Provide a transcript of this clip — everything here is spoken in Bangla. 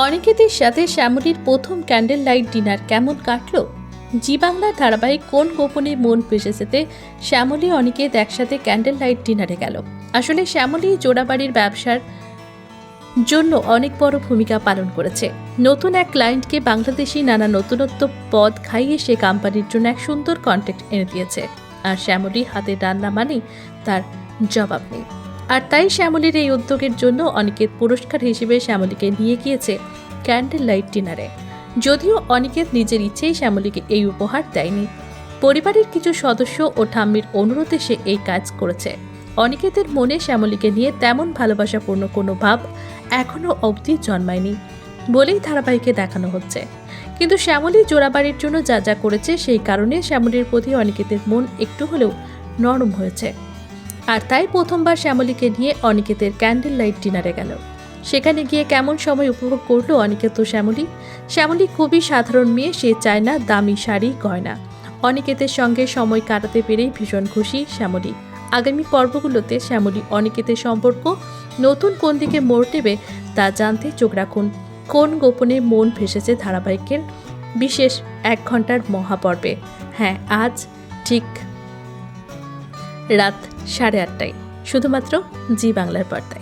অনিকেতের সাথে শ্যামলীর প্রথম ক্যান্ডেল লাইট ডিনার কেমন কাটল? জি বাংলার ধারাবাহিক কোন গোপনে মন পেশেছেতে শ্যামলী অনিকেত একসাথে ক্যান্ডেল লাইট ডিনারে গেল? আসলে শ্যামলী জোড়াবাড়ির ব্যবসার জন্য অনেক বড় ভূমিকা পালন করেছে। নতুন এক ক্লায়েন্টকে বাংলাদেশি নানা নতুনত্ব পদ খাইয়ে সে কোম্পানির জন্য এক সুন্দর কন্ট্যাক্ট এনে দিয়েছে। আর শ্যামলী হাতে রান্না মানেই তার জবাব নেই। আর তাই শ্যামলীর এই উদ্যোগের জন্য অনিকেত পুরস্কার হিসেবে শ্যামলীকে নিয়ে গিয়েছে ক্যান্ডেল লাইট ডিনারে যদিও অনিকেত নিজের ইচ্ছেই শ্যামলীকে এই উপহার দেয়নি। পরিবারের কিছু সদস্য ও ঠাম্মির অনুরোধে সে এই কাজ করেছে। অনিকেতের মনে শ্যামলীকে নিয়ে তেমন ভালোবাসাপূর্ণ কোনো ভাব এখনও অবধি জন্মায়নি বলেই ধারাবাহিকে দেখানো হচ্ছে। কিন্তু শ্যামলী জোড়াবাড়ির জন্য যা যা করেছে সেই কারণে শ্যামলীর প্রতি অনিকেতের মন একটু হলেও নরম হয়েছে। আর তাই প্রথমবার শ্যামলীকে নিয়ে অনিকেতের ক্যান্ডেল লাইট ডিনারে গেল। সেখানে গিয়ে কেমন সময় উপভোগ করল অনিকেত শ্যামলী? শ্যামলী খুবই সাধারণ মেয়ে, সে চায় না দামি শাড়ি, গয়না। অনিকেতের সঙ্গে সময় কাটাতে পেরেই ভীষণ খুশি শ্যামলী। আগামী পর্বগুলোতে শ্যামলী অনিকেতের সম্পর্ক নতুন কোন দিকে মোড় নেবে তা জানতে চোখ রাখুন। কোন গোপনে মন ভেসেছে ধারাবাহিকের বিশেষ এক ঘণ্টার মহাপর্বে। হ্যাঁ আজ ঠিক রাত সাড়ে আটটায়। শুধুমাত্র জি বাংলার পর্দায়।